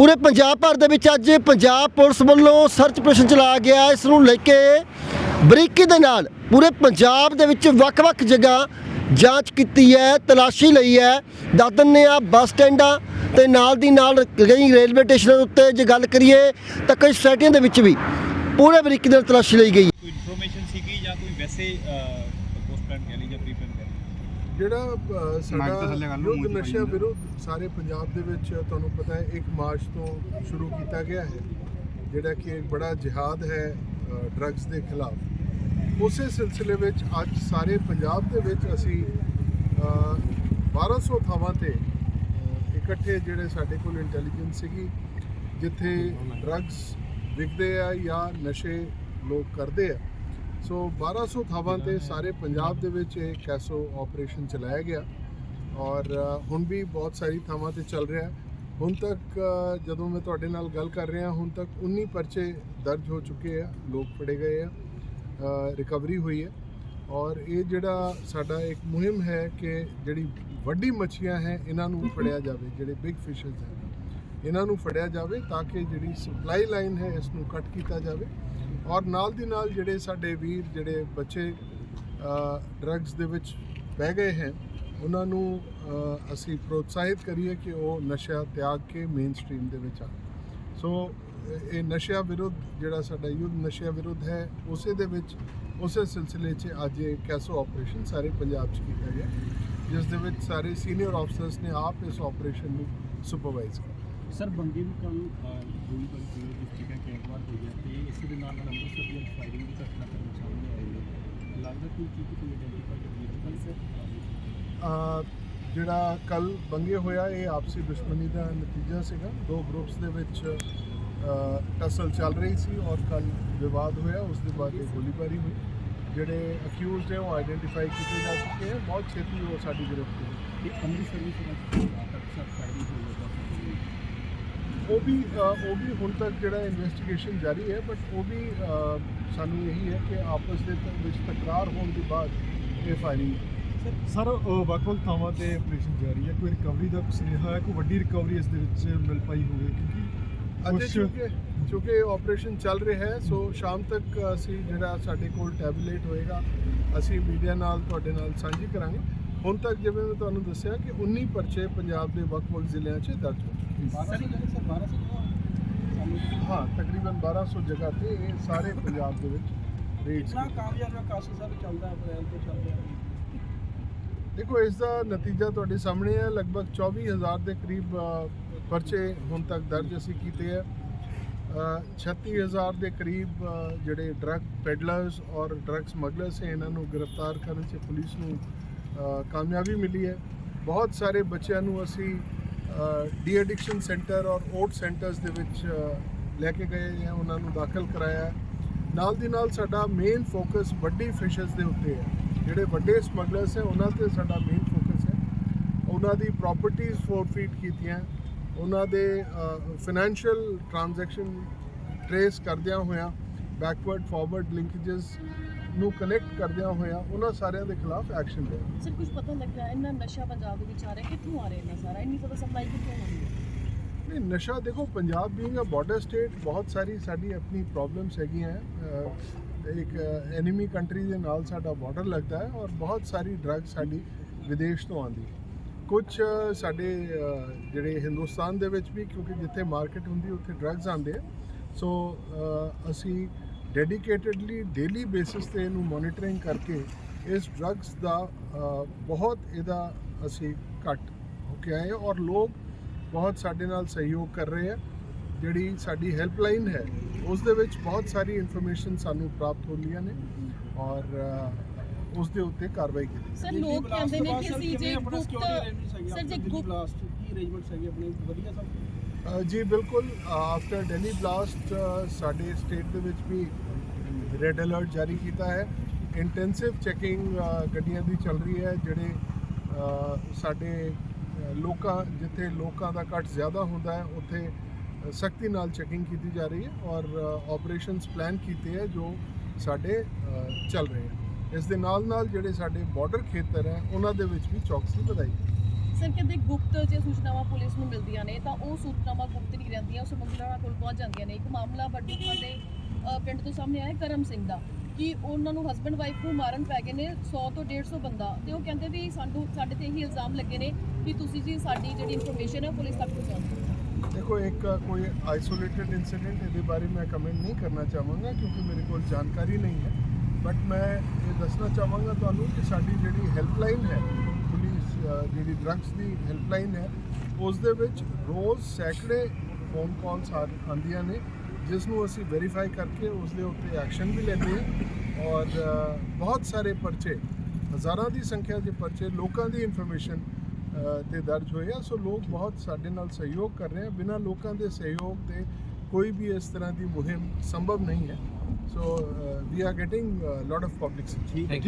ਪੂਰੇ ਪੰਜਾਬ ਭਰ ਦੇ ਵਿੱਚ ਅੱਜ ਪੰਜਾਬ ਪੁਲਿਸ ਵੱਲੋਂ ਸਰਚ ਆਪਰੇਸ਼ਨ ਚਲਾਇਆ ਗਿਆ ਇਸ ਨੂੰ ਲੈ ਕੇ ਬਰੀਕੀ ਦੇ ਨਾਲ ਪੂਰੇ ਪੰਜਾਬ ਦੇ ਵਿੱਚ ਵੱਖ-ਵੱਖ ਜਗ੍ਹਾ ਜਾਂਚ ਕੀਤੀ ਹੈ, ਤਲਾਸ਼ੀ ਲਈ ਹੈ। ਦੱਸ ਦਿੰਦੇ ਆ ਬੱਸ ਸਟੈਂਡਾਂ ਤੇ ਨਾਲ ਦੀ ਨਾਲ ਕਈ ਰੇਲਵੇ ਸਟੇਸ਼ਨਾਂ ਦੇ ਉੱਤੇ ਜੇ ਗੱਲ ਕਰੀਏ ਤਾਂ ਕਈ ਸਟੇਟੀਆਂ ਦੇ ਵਿੱਚ ਵੀ ਪੂਰੇ ਬਰੀਕੀ ਦੇ ਨਾਲ ਤਲਾਸ਼ੀ ਲਈ ਗਈ ਕੋਈ ਇਨਫੋਰਮੇਸ਼ਨ ਸੀਗੀ ਜਾਂ ਕੋਈ ਵੈਸੇ ਪੋਸਟ ਪਲਾਨ ਕਹਿ ਲਈ ਜਾਂ ਪ੍ਰੀ ਪਲਾਨ ਜਿਹੜਾ ਅ, ਮਾਈਕ ਤੋਂ ਥੱਲੇ ਸਾਡਾ ਕਰ ਲਓ, ਯੁੱਧ ਮੂੰਹ 'ਚ ਨਸ਼ਿਆਂ ਪਾਈ ਵਿਰੁੱਧ ਸਾਰੇ ਪੰਜਾਬ ਦੇ ਵਿੱਚ ਤੁਹਾਨੂੰ ਪਤਾ ਹੈ 1 ਮਾਰਚ ਤੋਂ ਸ਼ੁਰੂ ਕੀਤਾ ਗਿਆ ਹੈ ਜਿਹੜਾ ਕਿ ਇੱਕ ਬੜਾ ਜਿਹਾਦ ਹੈ ਡਰੱਗਸ ਦੇ ਖਿਲਾਫ। ਉਸੇ ਸਿਲਸਿਲੇ ਵਿੱਚ ਅੱਜ ਸਾਰੇ ਪੰਜਾਬ ਦੇ ਵਿੱਚ ਅਸੀਂ ਅ, 1200 ਥਾਵਾਂ ਤੇ ਅ, ਇਕੱਠੇ ਜਿਹੜੇ ਸਾਡੇ ਕੋਲ ਇੰਟੈਲੀਜੈਂਸ ਸੀਗੀ ਜਿੱਥੇ ਡਰੱਗਸ ਵਿਕਦੇ ਆ ਜਾਂ ਨਸ਼ੇ ਲੋਕ ਕਰਦੇ ਆ ਸੋ 1200 ਥਾਵਾਂ ਤੇ ਸਾਰੇ ਪੰਜਾਬ ਦੇ ਵਿੱਚ ਇਹ ਕੈਸੋ ਆਪਰੇਸ਼ਨ ਚਲਾਇਆ ਗਿਆ। ਔਰ ਹੁਣ ਵੀ ਬਹੁਤ ਸਾਰੀ ਥਾਵਾਂ ਤੇ ਚੱਲ ਰਿਹਾ। ਹੁਣ ਤੱਕ ਜਦੋਂ ਮੈਂ ਤੁਹਾਡੇ ਨਾਲ ਗੱਲ ਕਰ ਰਿਹਾ, ਹੁਣ ਤੱਕ 19 ਪਰਚੇ ਦਰਜ ਹੋ ਚੁੱਕੇ ਆ, ਲੋਕ ਫੜੇ ਗਏ ਆ ਰਿਕਵਰੀ ਹੋਈ ਹੈ। ਔਰ ਇਹ ਜਿਹੜਾ ਸਾਡਾ ਇੱਕ ਮੁਹਿੰਮ ਹੈ ਕਿ ਜਿਹੜੀ ਵੱਡੀ ਮੱਛੀਆਂ ਹੈ, ਇਹਨਾਂ ਨੂੰ ਫੜਿਆ ਜਾਵੇ, ਜਿਹੜੇ ਬਿਗ ਫਿਸ਼ਸ ਹੈ। ਇਹਨਾਂ ਨੂੰ ਫੜਿਆ ਜਾਵੇ ਤਾਂ ਕਿ ਜਿਹੜੀ ਸਪਲਾਈ ਲਾਈਨ ਹੈ, ਇਸ ਨੂੰ ਕੱਟ ਕੀਤਾ ਜਾਵੇ। ਔਰ ਨਾਲ ਦੀ ਨਾਲ ਜਿਹੜੇ ਸਾਡੇ ਵੀਰ, ਜਿਹੜੇ ਬੱਚੇ ਡਰੱਗਸ ਦੇ ਵਿੱਚ ਪੈ ਗਏ ਹੈ, ਉਹਨਾਂ ਨੂੰ ਅਸੀਂ ਪ੍ਰੋਤਸਾਹਿਤ ਕਰੀਏ ਕਿ ਉਹ ਨਸ਼ਾ ਤਿਆਗ ਕੇ ਮੇਨ ਸਟ੍ਰੀਮ ਦੇ ਵਿੱਚ ਆਉਣ। ਸੋ ਇਹ- ਇਹ ਨਸ਼ਿਆਂ ਵਿਰੁੱਧ ਜਿਹੜਾ ਸਾਡਾ ਯੁੱਧ ਨਸ਼ਿਆਂ ਵਿਰੁੱਧ ਹੈ, ਉਸੇ ਦੇ ਵਿੱਚ, ਉਸੇ ਸਿਲਸਿਲੇ 'ਚ ਅੱਜ ਇਹ ਕੈਸੋ ਆਪਰੇਸ਼ਨ ਸਾਰੇ ਪੰਜਾਬ 'ਚ ਕੀਤਾ ਗਿਆ, ਜਿਸ ਦੇ ਵਿੱਚ ਸਾਰੇ ਸੀਨੀਅਰ ਆਫਸਰਸ ਨੇ ਆਪ ਇਸ ਆਪਰੇਸ਼ਨ ਨੂੰ ਸੁਪਰਵਾਈਜ਼ ਕੀਤਾ। ਸਰ ਬੰਗੇ ਵੀ ਕੱਲ ਹੋਈ ਬਲ ਜੀ ਡਿਸਟ੍ਰਿਕਟ ਹੈ ਕਿ ਇੱਕ ਵਾਰ ਹੋਈ ਹੈ ਤੇ ਇਸੇ ਦੇ ਨਾਲ ਨਾਲ ਅੰਮ੍ਰਿਤਸਰ ਦੀ ਫਾਇਰਿੰਗ ਦੀ ਘਟਨਾ ਕਰਨ ਸਾਹਮਣੇ ਆਈ ਹੈ। ਲੱਗਦਾ ਕੋਈ ਚੀਜ਼ ਕੋਈ ਆਇਡੈਂਟੀਫਾਈ ਕੀਤੀ ਕੱਲ ਸਰ? ਜਿਹੜਾ ਕੱਲ ਬੰਗੇ ਹੋਇਆ ਇਹ ਆਪਸੀ ਦੁਸ਼ਮਣੀ ਦਾ ਨਤੀਜਾ ਸੀਗਾ। ਦੋ ਗਰੁੱਪਸ ਦੇ ਵਿੱਚ ਟਸਲ ਚੱਲ ਰਹੀ ਸੀ ਔਰ ਕੱਲ ਵਿਵਾਦ ਹੋਇਆ ਉਸ ਦੇ ਬਾਅਦ ਇਹ ਗੋਲੀਬਾਰੀ ਹੋਈ। ਜਿਹੜੇ ਅਕਿਊਜ਼ਡ ਹੈ ਉਹ ਆਇਡੈਂਟੀਫਾਈ ਕੀਤੇ ਜਾ ਚੁੱਕੇ ਹੈ। ਬਹੁਤ ਛੇਤੀ ਉਹ ਸਾਡੀ ਗ੍ਰਿਫਤ ਹੋਈ। ਇਹ ਅੰਮ੍ਰਿਤਸਰ ਦੀ ਤਰ੍ਹਾਂ ਸਰ ਫਾਇਰਿੰਗ ਹੋਈ ਹੈ ਉਹ ਵੀ ਉਹ ਵੀ ਹੁਣ ਤੱਕ ਜਿਹੜਾ ਇਨਵੈਸਟੀਗੇਸ਼ਨ ਜਾਰੀ ਹੈ ਬਟ ਉਹ ਵੀ ਸਾਨੂੰ ਇਹੀ ਹੈ ਕਿ ਆਪਸ ਦੇ ਵਿੱਚ ਤਕਰਾਰ ਹੋਣ ਦੇ ਬਾਅਦ ਇਹ ਫਾਇਰਿੰਗ ਸਰ ਵੱਖ-ਵੱਖ ਥਾਵਾਂ ਤੇ ਆਪਰੇਸ਼ਨ ਜਾਰੀ ਹੈ। ਕੋਈ ਰਿਕਵਰੀ ਦਾ ਸੁਨੇਹਾ ਹੈ? ਕੋਈ ਵੱਡੀ ਰਿਕਵਰੀ ਇਸ ਦੇ ਵਿੱਚ ਮਿਲ ਪਾਈ ਹੋਵੇ? ਕਿਉਂਕਿ ਚੁੱਕੇ ਚੁੱਕੇ ਆਪਰੇਸ਼ਨ ਚੱਲ ਰਿਹਾ ਹੈ ਸੋ ਸ਼ਾਮ ਤੱਕ ਅਸੀਂ ਜਿਹੜਾ ਸਾਡੇ ਕੋਲ ਟੈਬਲੇਟ ਹੋਏਗਾ ਅਸੀਂ ਮੀਡੀਆ ਨਾਲ ਤੁਹਾਡੇ ਨਾਲ ਸਾਂਝੀ ਕਰਾਂਗੇ। ਹੁਣ ਤੱਕ ਜਿਵੇਂ ਮੈਂ ਤੁਹਾਨੂੰ ਦੱਸਿਆ ਕਿ 19 ਪਰਚੇ ਪੰਜਾਬ ਦੇ ਵੱਖ-ਵੱਖ ਜ਼ਿਲ੍ਹਿਆਂ 'ਚ ਦਰਜ ਹੋ ਚੁੱਕੇ 1200 ਜਗ੍ਹਾ ਸਰ 1200 ਜਗ੍ਹਾ ਹਾਂ ਤਕਰੀਬਨ 1200 ਜਗ੍ਹਾ ਤੇ ਇਹ ਸਾਰੇ ਪੰਜਾਬ ਦੇ ਵਿੱਚ ਰੇਡਸ ਕਿੰਨਾ ਕਾਮਯਾਬ ਕਾਸ਼ੀ ਸਾਹਿਬ ਚੱਲਦਾ ਅਪ੍ਰੈਲ ਤੋਂ ਚੱਲਦਾ ਦੇਖੋ ਇਸ ਦਾ ਨਤੀਜਾ ਤੁਹਾਡੇ ਸਾਹਮਣੇ ਹੈ। ਲਗਭਗ 24000 ਦੇ ਕਰੀਬ ਪਰਚੇ ਹੁਣ ਤੱਕ ਦਰਜ ਅਸੀਂ ਕੀਤੇ ਹੈ ਅ, 36000 ਦੇ ਕਰੀਬ ਜਿਹੜੇ ਡਰੱਗ ਪੈਡਲਰਸ ਔਰ ਡਰੱਗ ਸਮਗਲਰਸ ਹੈ ਇਹਨਾਂ ਨੂੰ ਗ੍ਰਿਫਤਾਰ ਕਰਨ 'ਚ ਪੁਲਿਸ ਨੂੰ ਕਾਮਯਾਬੀ ਮਿਲੀ ਹੈ। ਬਹੁਤ ਸਾਰੇ ਬੱਚਿਆਂ ਨੂੰ ਅਸੀਂ ਡੀ ਐਡਿਕਸ਼ਨ ਸੈਂਟਰ ਔਰ ਓਟ ਸੈਂਟਰਸ ਦੇ ਵਿੱਚ ਲੈ ਕੇ ਗਏ ਹਾਂ ਉਹਨਾਂ ਨੂੰ ਦਾਖਲ ਕਰਾਇਆ ਨਾਲ ਦੀ ਨਾਲ ਸਾਡਾ ਮੇਨ ਫੋਕਸ ਵੱਡੀ ਫਿਸ਼ਰਸ ਦੇ ਉੱਤੇ ਹੈ। ਜਿਹੜੇ ਵੱਡੇ ਸਮਗਲਰਸ ਹੈ, ਉਹਨਾਂ ਤੇ ਸਾਡਾ ਮੇਨ ਫੋਕਸ ਹੈ। ਉਹਨਾਂ ਦੀ ਪ੍ਰਾਪਰਟੀਆਂ ਫੋਰਫੀਟ ਕੀਤੀਆਂ। ਉਹਨਾਂ ਦੇ ਫਾਈਨੈਂਸ਼ੀਅਲ ਟ੍ਰਾਂਜੈਕਸ਼ਨ ਟਰੇਸ ਕਰਦਿਆਂ ਹੋਇਆਂ ਬੈਕਵਰਡ ਫਾਰਵਰਡ ਲਿੰਕੇजेस ਨੂੰ ਕਨੈਕਟ ਕਰਦਿਆਂ ਹੋਇਆਂ ਉਹਨਾਂ ਸਾਰਿਆਂ ਦੇ ਖਿਲਾਫ ਐਕਸ਼ਨ ਲਿਆ। ਸਰ ਕੁਝ ਪਤਾ ਲੱਗਾ ਇੰਨਾ ਨਸ਼ਾ ਪੰਜਾਬ ਦੇ ਵਿੱਚ ਆ ਰਿਹਾ ਕਿੱਥੋਂ ਆ ਰਿਹਾ ਇੰਨਾ ਸਾਰਾ? ਇੰਨੀ ਜ਼ਿਆਦਾ ਸਪਲਾਈ ਕਿੱਥੋਂ ਹੋ ਰਹੀ ਹੈ? ਨਹੀਂ ਨਸ਼ਾ ਦੇਖੋ Punjab being a border state ਬਹੁਤ ਸਾਰੀ ਸਾਡੀ ਆਪਣੀ ਪ੍ਰੋਬਲਮਸ ਹੈਗੀਆਂ ਇੱਕ ਐਨੀਮੀ ਕੰਟਰੀ ਦੇ ਨਾਲ ਸਾਡਾ ਬਾਰਡਰ ਲੱਗਦਾ ਹੈ ਔਰ ਬਹੁਤ ਸਾਰੀ ਡਰੱਗ ਸਾਡੀ ਵਿਦੇਸ਼ ਤੋਂ ਆਉਂਦੀ ਹੈ। ਕੁਝ ਸਾਡੇ ਜਿਹੜੇ ਹਿੰਦੁਸਤਾਨ ਦੇ ਵਿੱਚ ਵੀ ਕਿਉਂਕਿ ਜਿੱਥੇ ਮਾਰਕੀਟ ਹੁੰਦੀ ਉੱਥੇ ਡਰੱਗਸ ਆਉਂਦੇ ਸੋ ਅਸੀਂ ਡੈਡੀਕੇਟਿਡਲੀ ਡੇਲੀ ਬੇਸਿਸ ਤੇ ਇਹਨੂੰ ਮੋਨੀਟਰਿੰਗ ਕਰਕੇ ਇਸ ਡਰੱਗਸ ਦਾ ਬਹੁਤ ਇਹਦਾ ਅਸੀਂ ਘੱਟ ਹੋ ਕੇ ਆਏ ਹਾਂ ਔਰ ਲੋਕ ਬਹੁਤ ਸਾਡੇ ਨਾਲ ਸਹਿਯੋਗ ਕਰ ਰਹੇ ਆ। ਜਿਹੜੀ ਸਾਡੀ ਹੈਲਪਲਾਈਨ ਹੈ ਉਸ ਦੇ ਵਿੱਚ ਬਹੁਤ ਸਾਰੀ ਇਨਫੋਰਮੇਸ਼ਨ ਸਾਨੂੰ ਪ੍ਰਾਪਤ ਹੁੰਦੀਆਂ ਨੇ ਔਰ ਉਸ ਦੇ ਉੱਤੇ ਕਾਰਵਾਈ ਕੀਤੀ ਸਰ ਲੋਕ ਕਹਿੰਦੇ ਨੇ ਕਿ ਅਸੀਂ ਜੇ ਗੁਪਤ ਸਰ ਜੇ ਗੁਪਤ ਬਲਾਸਟ ਕੀ ਅਰੇਂਜਮੈਂਟਸ ਹੈਗੇ ਆਪਣੇ ਵਧੀਆ ਸਭ? ਜੀ, ਬਿਲਕੁਲ ਆਫਟਰ ਦਿੱਲੀ ਬਲਾਸਟ ਸਾਡੇ ਸਟੇਟ ਦੇ ਵਿੱਚ ਵੀ ਰੈੱਡ ਅਲਰਟ ਜਾਰੀ ਕੀਤਾ ਹੈ। ਇੰਟੈਂਸਿਵ ਚੈਕਿੰਗ ਗੱਡੀਆਂ ਦੀ ਚੱਲ ਰਹੀ ਹੈ, ਜਿਹੜੇ ਸਾਡੇ ਲੋਕਾਂ, ਜਿੱਥੇ ਲੋਕਾਂ ਦਾ ਘੱਟ ਜ਼ਿਆਦਾ ਹੁੰਦਾ ਹੈ, ਉੱਥੇ ਸਖਤੀ ਨਾਲ ਚੈਕਿੰਗ ਕੀਤੀ ਜਾ ਰਹੀ ਹੈ ਔਰ ਆਪਰੇਸ਼ਨਸ ਪਲਾਨ ਕੀਤੇ ਹੈ, ਜੋ ਸਾਡੇ ਚੱਲ ਰਹੇ ਹੈ। ਇਸ ਦੇ ਨਾਲ ਨਾਲ ਜਿਹੜੇ ਸਾਡੇ ਬਾਰਡਰ ਖੇਤਰ ਹੈ, ਉਹਨਾਂ ਦੇ ਵਿੱਚ ਵੀ ਚੌਕਸੀ ਵਧਾਈ ਹੈ ਕਹਿੰਦੇ ਗੁਪਤ ਜੇ ਸੂਚਨਾਵਾਂ ਪੁਲਿਸ ਨੂੰ ਮਿਲਦੀਆਂ ਨੇ, ਤਾਂ ਉਹ ਸੂਚਨਾਵਾਂ ਗੁਪਤ ਨਹੀਂ ਰਹਿੰਦੀਆਂ ਉਹ ਸਮਗਲਰਾਂ ਕੋਲ ਪਹੁੰਚ ਜਾਂਦੀਆਂ ਨੇ। ਇੱਕ ਮਾਮਲਾ ਬਡੂਖਾ ਦੇ ਪਿੰਡ ਤੋਂ ਸਾਹਮਣੇ ਆਇਆ ਕਰਮ ਸਿੰਘ ਦਾ, ਕਿ ਉਹਨਾਂ ਨੂੰ ਹਸਬੰਡ ਵਾਈਫ ਨੂੰ ਮਾਰਨ ਪੈ ਗਏ ਨੇ 100 ਤੋਂ 150 ਬੰਦਾ। ਤੇ ਉਹ ਕਹਿੰਦੇ ਵੀ ਸਾਨੂੰ, ਸਾਡੇ ਤੇ ਇਹੀ ਇਲਜ਼ਾਮ ਲੱਗੇ ਨੇ ਵੀ ਤੁਸੀਂ ਜੀ ਸਾਡੀ ਜਿਹੜੀ ਇਨਫੋਰਮੇਸ਼ਨ ਹੈ ਪੁਲਿਸ ਤੱਕ ਪਹੁੰਚਾਉਂਦੇ ਦੇਖੋ, ਇੱਕ ਕੋਈ ਆਈਸੋਲੇਟਡ ਇਨਸੀਡੈਂਟ ਇਹਦੇ ਬਾਰੇ ਮੈਂ ਕਮੈਂਟ ਨਹੀਂ ਕਰਨਾ ਚਾਹਾਂਗਾ, ਕਿਉਂਕਿ ਮੇਰੇ ਕੋਲ ਜਾਣਕਾਰੀ ਨਹੀਂ ਹੈ। ਬਟ ਮੈਂ ਇਹ ਦੱਸਣਾ ਚਾਹਾਂਗਾ ਤੁਹਾਨੂੰ ਕਿ ਸਾਡੀ ਜਿਹੜੀ ਹੈਲਪਲਾਈਨ ਹੈ ਜਿਹੜੀ ਡਰੱਗਸ ਦੀ ਹੈਲਪਲਾਈਨ ਹੈ ਉਸ ਦੇ ਵਿੱਚ ਰੋਜ਼ ਸੈਂਕੜੇ ਫੋਨ ਕਾਲਸ ਆਉਂਦੀਆਂ ਨੇ ਜਿਸ ਨੂੰ ਅਸੀਂ ਵੈਰੀਫਾਈ ਕਰਕੇ ਉਸ ਦੇ ਉੱਤੇ ਐਕਸ਼ਨ ਵੀ ਲੈਂਦੇ ਹਾਂ ਔਰ ਬਹੁਤ ਸਾਰੇ ਪਰਚੇ, ਹਜ਼ਾਰਾਂ ਦੀ ਸੰਖਿਆ ਦੇ ਪਰਚੇ ਲੋਕਾਂ ਦੀ ਇਨਫੋਰਮੇਸ਼ਨ ਤੇ ਦਰਜ ਹੋਏ ਆ। ਸੋ ਲੋਕ ਬਹੁਤ ਸਾਡੇ ਨਾਲ ਸਹਿਯੋਗ ਕਰ ਰਹੇ ਆ। ਬਿਨਾਂ ਲੋਕਾਂ ਦੇ ਸਹਿਯੋਗ 'ਤੇ ਕੋਈ ਵੀ ਇਸ ਤਰ੍ਹਾਂ ਦੀ ਮੁਹਿੰਮ ਸੰਭਵ ਨਹੀਂ ਹੈ। So we are getting lot of public ਠੀਕ ਹੈ